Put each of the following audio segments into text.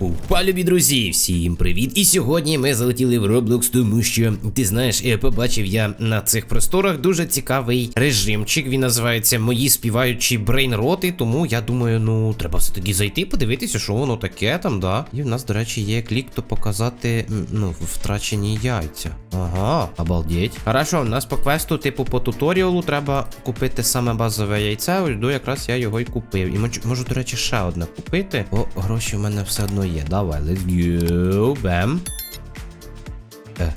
Опа, любі друзі, всім привіт! І сьогодні ми залетіли в Roblox, тому що ти знаєш, побачив я на цих просторах дуже цікавий режимчик. Він називається Мої співаючі брейнроти. Тому я думаю, ну треба все таки зайти, подивитися, що воно таке там, да. І в нас, до речі, є клік, то показати ну, втрачені яйця. Ага, обалдеть. Хорошо, у нас по квесту, типу, по туторіалу треба купити саме базове яйце. Ось якраз я його й купив. І можу, до речі, ще одне купити, бо гроші в мене все одно є. Давай, let's go. Бем. Е.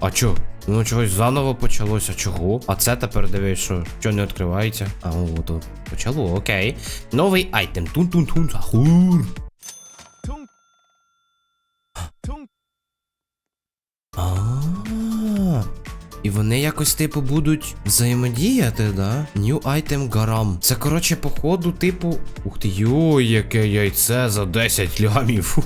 А чо? Ну чогось заново почалося. Чого? А це тепер дивись, що, що не відкривається. А от, от почало, окей. Новий айтем. Тун-тун-тун. Захур. І вони якось, типу, будуть взаємодіяти, да? New item гарам. Це, коротше, походу, типу. Ух ти, йой, яке яйце за 10 лямів.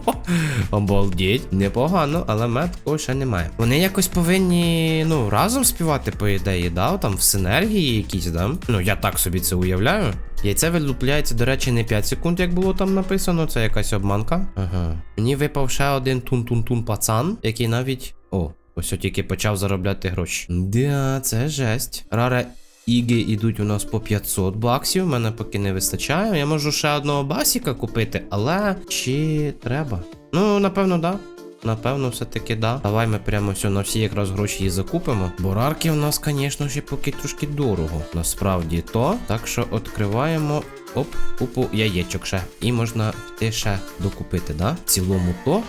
Обалдеть. Непогано, але мед ще немає. Вони якось повинні, ну, разом співати, по ідеї, да? Там в синергії якісь, да? Ну, я так собі це уявляю. Яйце вилупляється, до речі, не 5 секунд, як було там написано, це якась обманка. Ага. Мені випав ще один тун-тун-тун пацан, який навіть. О, ось тільки почав заробляти гроші. Да, це жесть. Раре іги ідуть у нас по 500 баксів. Мене поки не вистачає. Я можу ще одного басіка купити, але чи треба? Ну, напевно, да. Напевно, все-таки да. Давай ми прямо все на всі якраз гроші і закупимо. Бо рарки у нас, звісно, ще поки трошки дорого. Насправді то. Так що відкриваємо. Оп, купу яєчок ще. І можна ще докупити, да? В цілому то.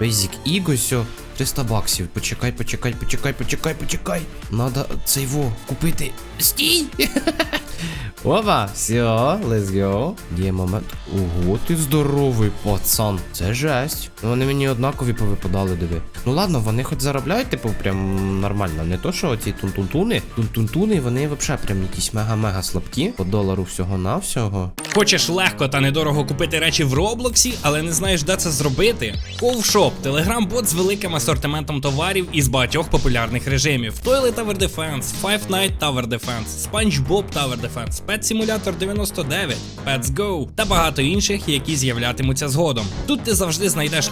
Basic Ego, все, 300 баксів. Почекай, почекай, почекай, почекай, почекай. Надо цей во купити. Стій! Опа, все, let's go. Є момент. Ого, ти здоровий пацан. Це жесть. Ну, Вони мені однакові повипадали, диви. Ну ладно, вони хоч заробляють, типу, прям нормально. Не то, що оці тунтунтуни. Тунтунтуни, вони взагалі прям якісь мега-мега слабкі. По долару всього-навсього. Хочеш легко та недорого купити речі в Роблоксі, але не знаєш, де це зробити? Ковшоп телеграм-бот з великим асортиментом товарів із багатьох популярних режимів: Toilet Tower Defense, Five Night Tower Defense, SpongeBob Tower Defense, Pet Simulator 99, Pets Go та багато інших, які з'являтимуться згодом. Тут ти завжди знайдеш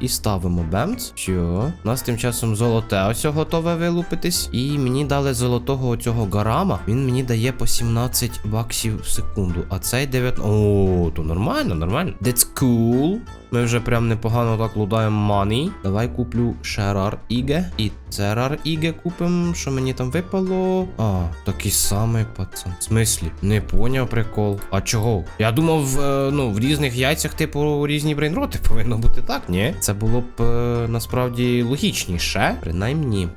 І ставимо бемц. Що? У нас тим часом золоте ось готове вилупитись. І мені дали золотого оцього гарама. Він мені дає по 17 баксів в секунду. А цей 9. О, то нормально, нормально. That's cool. Ми вже прям непогано так лудаємо money. Давай куплю ще рар іге. І це рар іге купимо. Що мені там випало? А, такий самий пацан. В смислі? Не поняв прикол. А чого? Я думав, е, ну, в різних яйцях, типу, різні брейнроти повинно бути так, ні? Це було б е, насправді логічніше, принаймні.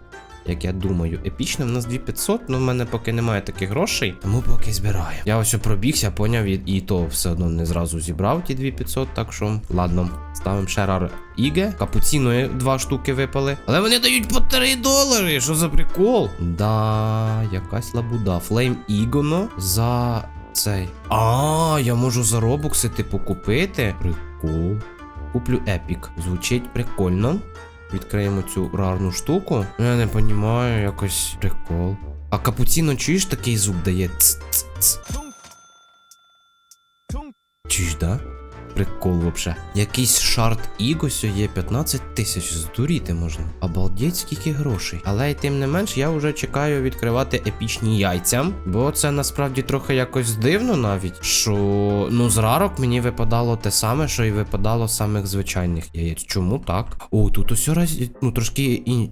Як я думаю, епічне в нас 2500, але в мене поки немає таких грошей, тому поки збираю. Я ось пробігся, поняв, і, і то все одно не зразу зібрав ті 2500, так що ладно, ставимо ще рар Іге. Капуціно два штуки випали. Але вони дають по 3 долари. Що за прикол? Да, якась лабуда. Флейм Ігоно за цей. А, я можу за робокси, типу, купити. Прикол. Куплю епік. Звучить прикольно. Відкриємо цю рарну штуку. Я не розумію, якось прикол. А капуціно чуєш такий зуб дає? Ц-ц-ц. Чуєш, да? Прикол вообще. Якийсь шарт Ігосю є 15 тисяч. Здуріти можна. Обалдеть, скільки грошей. Але й тим не менш, я вже чекаю відкривати епічні яйця. Бо це насправді трохи якось дивно навіть. Що ну з рарок мені випадало те саме, що і випадало самих звичайних яєць. Чому так? О, тут ось раз, ну трошки і.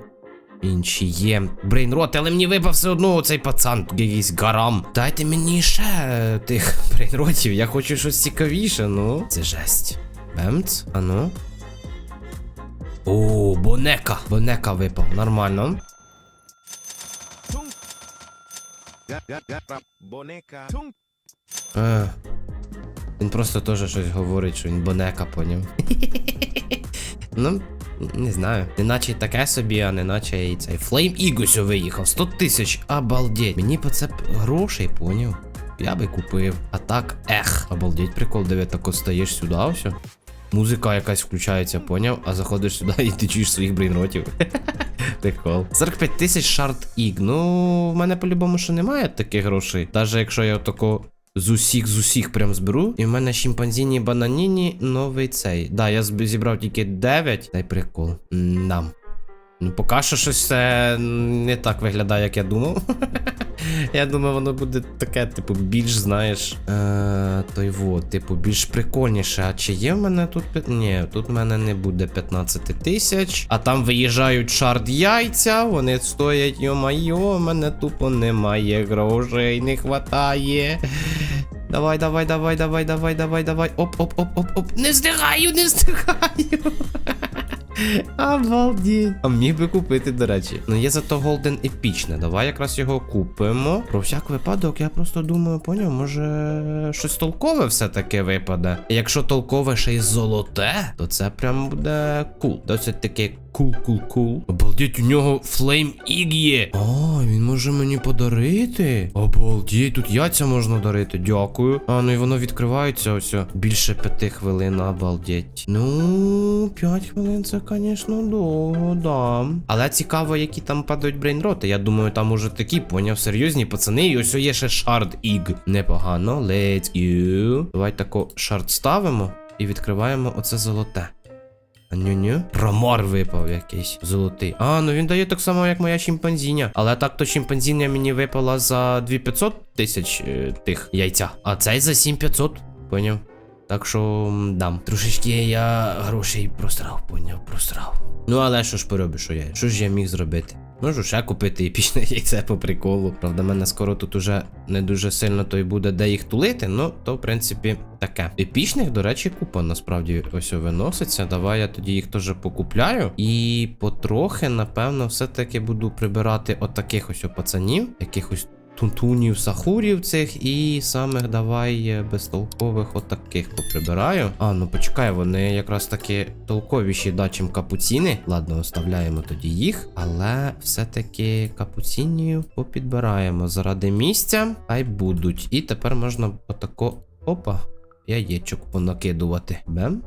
Інші є. Брейнрот, але мені випав все одно цей пацан, якийсь гарам. Дайте мені ще е, тих брейнротів, я хочу щось цікавіше, ну. Це жесть. Бемц, а ну. О, бонека. Бонека випав, нормально. Boneca. Е. Він просто теж щось говорить, що він бонека, поняв. ну, не знаю. Неначе таке собі, а неначе і цей. Флейм Ігусю виїхав. 100 тисяч. Обалдеть. Мені по це грошей, поняв. Я би купив. А так, ех. Обалдеть, прикол, де ви тако стаєш сюди, все. Музика якась включається, поняв, а заходиш сюди і ти чуєш своїх брейнротів. Прикол. 45 тисяч шарт іг. Ну, в мене по-любому що немає таких грошей. Навіть якщо я тако з усіх з усіх прям зберу. І в мене шимпанзіні бананіні новий цей. Да, я зібрав тільки 9. Дай прикол. Нам. Ну, поки що щось це не так виглядає, як я думав. Я думаю, воно буде таке, типу, більш, знаєш. Е, той вот, типу, більш прикольніше. А чи є в мене тут. Ні, тут в мене не буде 15 тисяч. А там виїжджають шард яйця, вони стоять, йо-майо, в мене тупо немає грошей, не хватає. Давай, давай, давай, давай, давай, давай, давай. Оп, оп, оп, оп, оп. Не встигаю, не встигаю. Обалдеть. А міг би купити, до речі. Ну є зато Голден епічне. Давай якраз його купимо. Про всяк випадок, я просто думаю, поняв, може щось толкове все-таки випаде. Якщо толкове ще й золоте, то це прям буде кул. Досить таки кул, кул, кул. Обалдеть, у нього флейм іг є. А, він може мені подарити. Обалдеть, тут яйця можна дарити. Дякую. А, ну і воно відкривається ось. Більше п'яти хвилин, обалдеть. Ну, п'ять хвилин це, звісно, довго, да. Але цікаво, які там падають брейнроти. Я думаю, там уже такі, поняв, серйозні пацани. І ось є ще шард іг. Непогано. Let's go. Давай тако шард ставимо і відкриваємо оце золоте. Ню-ню. Промор випав якийсь золотий. А, ну він дає так само, як моя шимпанзіня. Але так то шимпанзіня мені випала за 2500 тисяч е, тих яйця. А цей за 7500. Поняв? Так що дам. Трошечки я грошей просрав, поняв, просрав. Ну але що ж поробиш, що я? Що ж я міг зробити? Можу ще купити епічне яйце по приколу. Правда, мене скоро тут уже не дуже сильно то й буде де їх тулити, ну то в принципі таке. Епічних, до речі, купа насправді ось виноситься. Давай я тоді їх теж покупляю. І потрохи, напевно, все-таки буду прибирати отаких ось пацанів, якихось тунтунів, сахурів цих і самих давай е, безтолкових отаких поприбираю. А, ну почекай, вони якраз таки толковіші да, чим капуціни. Ладно, оставляємо тоді їх. Але все-таки капуцінів попідбираємо заради місця. Хай будуть. І тепер можна отако. Опа, яєчок понакидувати. Бем.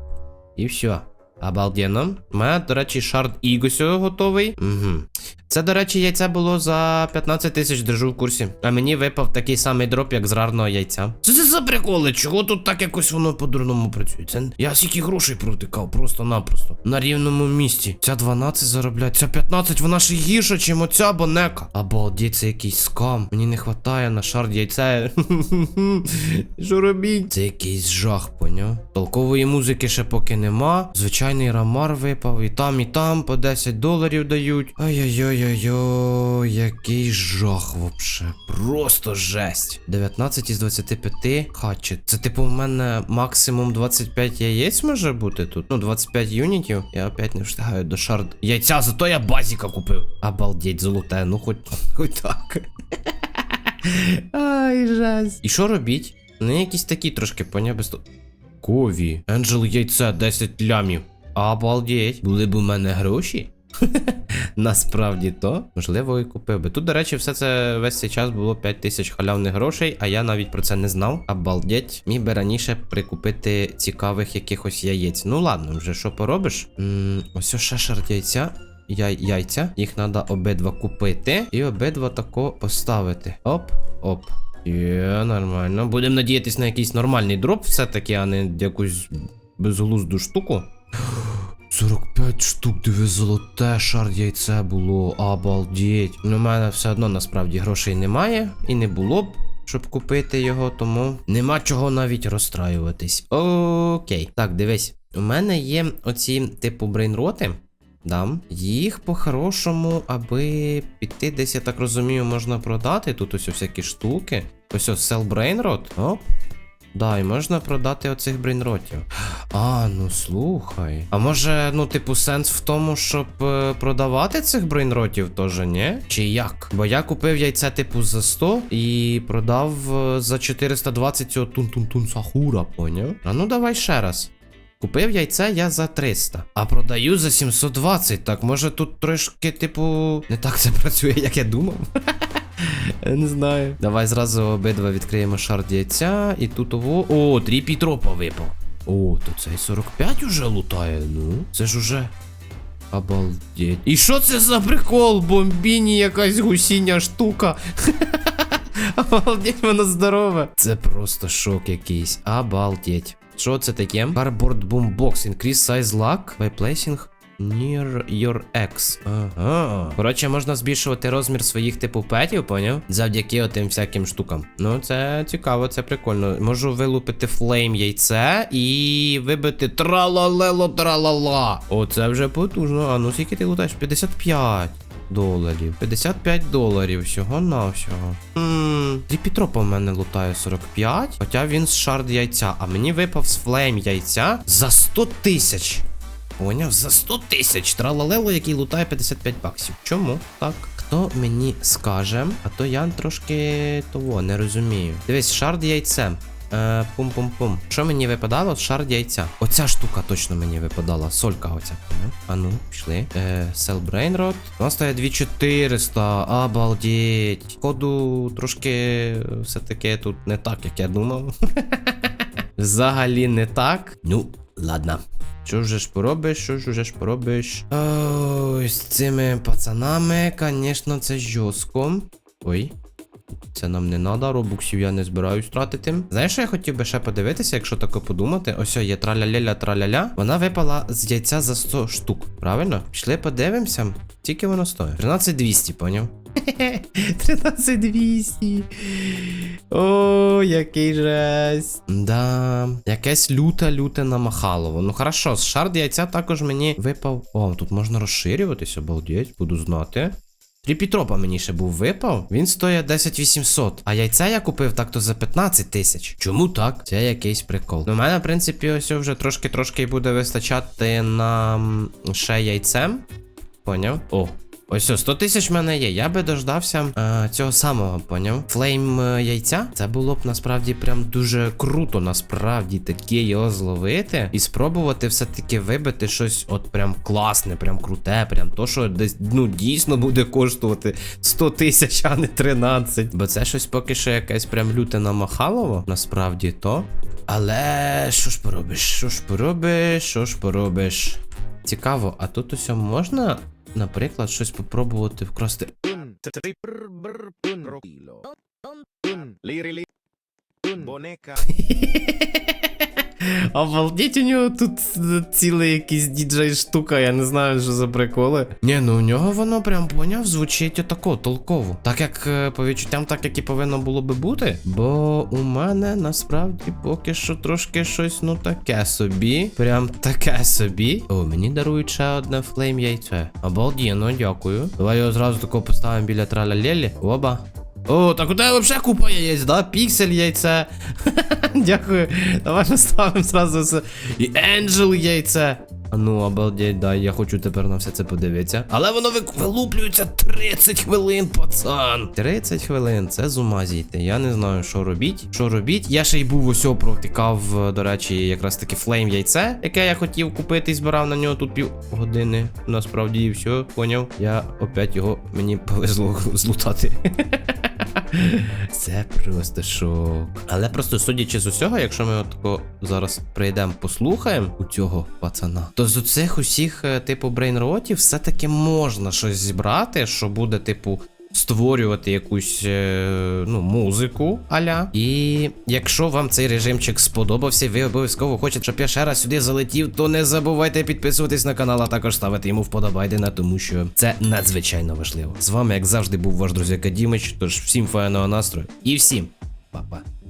І все. Обалденно. У мене, до речі, шард Ігосю готовий. Угу. Це, до речі, яйце було за 15 тисяч держу в курсі. А мені випав такий самий дроп, як з рарного яйця. Що це за приколи? Чого тут так якось воно по-дурному працює? Це я скільки грошей протикав, просто-напросто. На рівному місці. Ця 12 заробляє, ця 15, вона ще гірша, чим оця бонека. Обалдеть, це якийсь скам. Мені не хватає на шард яйця. Що робіть? Це якийсь жах, поняв? Толкової музики ще поки нема. Звичайний рамар випав. І там, і там по 10 доларів дають. Ай-яй-яй-яй, який жах вообще. Просто жесть. 19 із 25 хатчет. Це типу в мене максимум 25 яєць може бути тут. Ну, 25 юнітів. Я опять не встигаю до шард. Яйця, зато я базіка купив. Обалдеть, золоте, ну хоч, хоч так. Ай, жесть. І що робіть? Ну, якісь такі трошки, поня без то. Кові. Енджел яйце 10 лямів. Обалдеть. Були б у мене гроші. Насправді то, можливо, і купив би. Тут, до речі, все це весь цей час було 5 тисяч халявних грошей, а я навіть про це не знав. Обалдеть, міг би раніше прикупити цікавих якихось яєць. Ну ладно, вже що поробиш? м ось ще шарт яйця. Яй, яйця. Їх треба обидва купити і обидва тако поставити. Оп, оп. Є, нормально. Будемо надіятись на якийсь нормальний дроп, все-таки, а не якусь безглузду штуку. 45 штук, диви золоте шар яйце було, обалдеть. Ну, у мене все одно насправді грошей немає і не було б, щоб купити його, тому нема чого навіть розстраюватись. Окей. Так, дивись, у мене є оці типу брейнроти. Дам. Їх по-хорошому, аби піти десь, я так розумію, можна продати. Тут ось всякі штуки. Ось ось Brain Rot. Оп. Да, і можна продати оцих брейнротів. А, ну слухай. А може, ну, типу, сенс в тому, щоб е, продавати цих брейнротів теж, ні? Чи як? Бо я купив яйце, типу, за 100 і продав е, за 420 цього тун-тун-тун сахура, поняв? А ну давай ще раз. Купив яйце я за 300, а продаю за 720. Так, може тут трошки, типу, не так це працює, як я думав. Я не знаю. Давай зразу обидва відкриємо шард яйця, і тут ово. О, тріпі тропа випав. О, то цей 45 уже лутає, ну. Це ж уже. Обалдеть. І що це за прикол? Бомбіні якась гусіння штука. Обалдеть, воно здорове. Це просто шок якийсь. Обалдеть. Що це таке? Cardboard boom box. Increase size lock by placing near your X. Ага. Коротше, можна збільшувати розмір своїх типу петів, поняв? Завдяки отим всяким штукам. Ну, це цікаво, це прикольно. Можу вилупити флейм яйце і вибити тралалело тралала. О, це вже потужно. А ну скільки ти лутаєш? 55 доларів. 55 доларів всього на всього. Тріпітропа в мене лутає 45, хоча він з шард яйця, а мені випав з флейм яйця за 100 тисяч. Поняв? За 100 тисяч тралалело, який лутає 55 баксів. Чому так? Хто мені скаже, а то я трошки того не розумію. Дивись, шард яйце. Е, Пум-пум-пум. Що мені випадало? Шард яйця. Оця штука точно мені випадала. Солька оця. Поняв? А ну, пішли. Е, Brain Rot. У нас стає 2400. Обалдеть. Ходу трошки все-таки тут не так, як я думав. Взагалі не так. Ну, ладно. Що ж ж поробиш, що ж вже ж поробиш? Ой, з цими пацанами, звісно, це жорстко. Ой. Це нам не треба, робуксів я не збираюсь тратити. Знаєш, що я хотів би ще подивитися, якщо тако подумати? Ось є траля-ля-ля, траля-ля. Вона випала з яйця за 100 штук. Правильно? Пішли подивимося. Скільки воно стоїть? 13200, поняв? 13200. О, який жесть. Да. Якесь люте-люте намахалово. Ну хорошо, з шард яйця також мені випав. О, тут можна розширюватись, обалдеть, буду знати. Тріпітропа мені ще був випав. Він стоїть 10800. А яйця я купив так-то за 15 тисяч. Чому так? Це якийсь прикол. Ну, у мене, в принципі, ось вже трошки-трошки буде вистачати на ще яйцем. Поняв? О. Ось о, 100 тисяч в мене є. Я би дождався е, цього самого, поняв? Флейм е, яйця. Це було б насправді прям дуже круто, насправді таке його зловити і спробувати все-таки вибити щось от прям класне, прям круте, прям то, що десь ну дійсно буде коштувати 100 тисяч, а не 13. Бо це щось поки що якесь прям люте намахалово, насправді то. Але що ж поробиш? Що ж поробиш? Що ж поробиш? Цікаво, а тут усе можна, наприклад, щось попробувати вкрасти. Обалдеть, у нього тут е, цілий якийсь діджей штука, я не знаю, що за приколи. Ні, ну у нього воно прям поняв, звучить отако, толково. Так як е, по відчуттям, так як і повинно було би бути. Бо у мене насправді поки що трошки щось, ну таке собі. Прям таке собі. О, мені дарують ще одне флейм яйце. Обалденно, дякую. Давай його зразу тако поставимо біля траля-лелі. Оба. О, так у тебе взагалі купа яєць, да? Піксель яйце. Дякую. Давай поставимо зразу все. І Енджел яйце. А ну, обалдеть, да, я хочу тепер на все це подивитися. Але воно ви- вилуплюється 30 хвилин, пацан. 30 хвилин, це з ума зійти. Я не знаю, що робіть. Що робіть? Я ще й був усьо провтикав, е, до речі, якраз таки флейм яйце, яке я хотів купити і збирав на нього тут пів години. Насправді і все, поняв. Я опять його мені повезло злутати. Це просто шок. Але просто судячи з усього, якщо ми от зараз прийдемо, послухаємо у цього пацана, то з оцих усіх, е, типу, брейнротів все-таки можна щось зібрати, що буде, типу. Створювати якусь е, ну, музику аля. І якщо вам цей режимчик сподобався, ви обов'язково хочете, щоб я ще раз сюди залетів, то не забувайте підписуватись на канал, а також ставити йому вподобайдена, тому що це надзвичайно важливо. З вами, як завжди, був ваш друзяка Дімич. Тож всім файного настрою і всім па-па.